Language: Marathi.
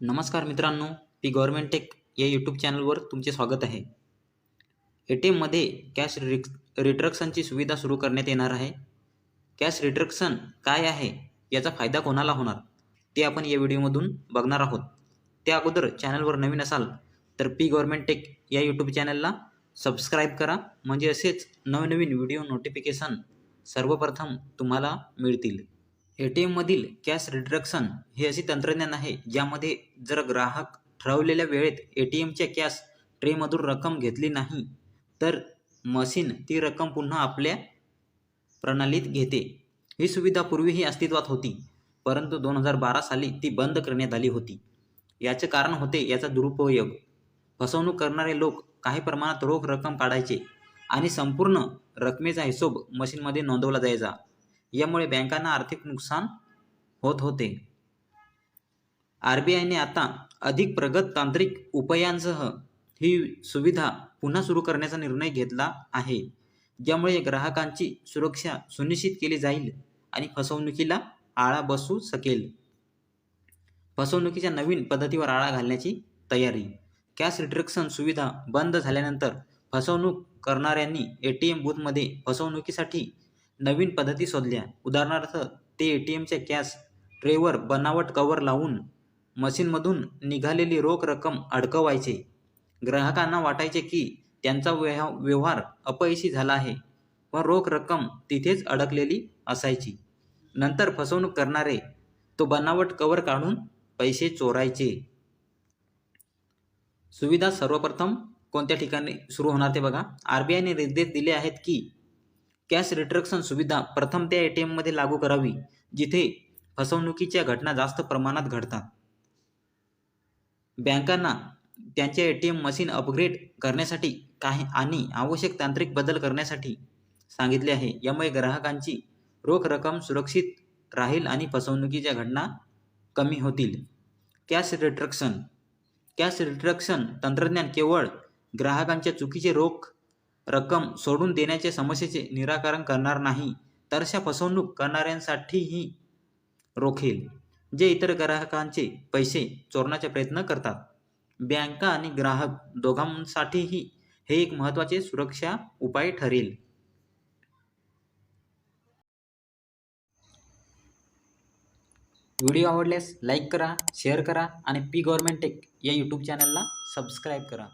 नमस्कार मित्रांनो पी गव्हर्मेंट टेक या यूट्यूब चॅनलवर तुमचे स्वागत आहे. ए टी एममध्ये कॅश रिक्स रिट्रक्शनची सुविधा सुरू करण्यात येणार आहे. कॅश रिट्रक्शन काय आहे याचा फायदा कोणाला होणार ते आपण या व्हिडिओमधून बघणार आहोत. त्या अगोदर चॅनलवर नवीन असाल तर पी गव्हर्मेंट टेक या यूट्यूब चॅनलला सबस्क्राईब करा. म्हणजे असेच नवनवीन व्हिडिओ नोटिफिकेशन सर्वप्रथम तुम्हाला मिळतील. ए टी एममधील कॅश रिडक्शन हे असे तंत्रज्ञान आहे ज्यामध्ये जर ग्राहक ठरवलेल्या वेळेत ए टी एमच्या कॅश ट्रेमधून रक्कम घेतली नाही तर मशीन ती रक्कम पुन्हा आपल्या प्रणालीत घेते. ही सुविधा पूर्वीही अस्तित्वात होती परंतु दोन हजार बारा साली ती बंद करण्यात आली होती. याचे कारण होते याचा दुरुपयोग. फसवणूक करणारे लोक काही प्रमाणात रोख रक्कम काढायचे आणि संपूर्ण रकमेचा हिशोब मशीनमध्ये नोंदवला जायचा. यामुळे बँकांना आर्थिक नुकसान होत होते. आर बी आयने आता अधिक प्रगत तांत्रिक उपायांसह ही सुविधा पुन्हा सुरू करण्याचा निर्णय घेतला आहे. ज्यामुळे ग्राहकांची सुरक्षा सुनिश्चित केली जाईल आणि फसवणुकीला आळा बसू शकेल. फसवणुकीच्या नवीन पद्धतीवर आळा घालण्याची तयारी. कॅश रिट्रक्शन सुविधा बंद झाल्यानंतर फसवणूक करणाऱ्यांनी ए टी एम बूथमध्ये फसवणुकीसाठी नवीन पद्धती शोधल्या. उदाहरणार्थ ते ए टी एमच्या कॅश ट्रेवर बनावट कवर लावून मशीनमधून निघालेली रोख रक्कम अडकवायचे. ग्राहकांना वाटायचे की त्यांचा व्यव व्यवहार अपयशी झाला आहे. पण रोख रक्कम तिथेच अडकलेली असायची. नंतर फसवणूक करणारे तो बनावट कवर काढून पैसे चोरायचे. सुविधा सर्वप्रथम कोणत्या ठिकाणी सुरू होणार ते बघा. आर बी आयने निर्देश दिले आहेत की कॅश रिट्रक्शन सुविधा प्रथम त्या ए टी एममध्ये लागू करावी जिथे फसवणुकीच्या घटना जास्त प्रमाणात घडतात. बँकांना त्यांच्या A T M machine upgrade करण्यासाठी काही आणि आवश्यक तांत्रिक बदल करण्यासाठी सांगितले आहे. यामुळे ग्राहकांची रोख रक्कम सुरक्षित राहील आणि फसवणुकीच्या घटना कमी होतील. कॅश रिट्रक्शन कॅश रिट्रक्शन तंत्रज्ञान केवळ ग्राहकांच्या चुकीचे रोख रक्कम सोडून देण्याच्या समस्येचे निराकरण करणार नाही तर अशा फसवणूक करणाऱ्यांसाठीही रोखेल जे इतर ग्राहकांचे पैसे चोरण्याचा प्रयत्न करतात. बँका आणि ग्राहक दोघांसाठीही हे एक महत्त्वाचे सुरक्षा उपाय ठरेल. व्हिडिओ आवडल्यास लाईक करा शेअर करा आणि पी गव्हर्मेंट टेक या यूट्यूब चॅनलला सबस्क्राईब करा.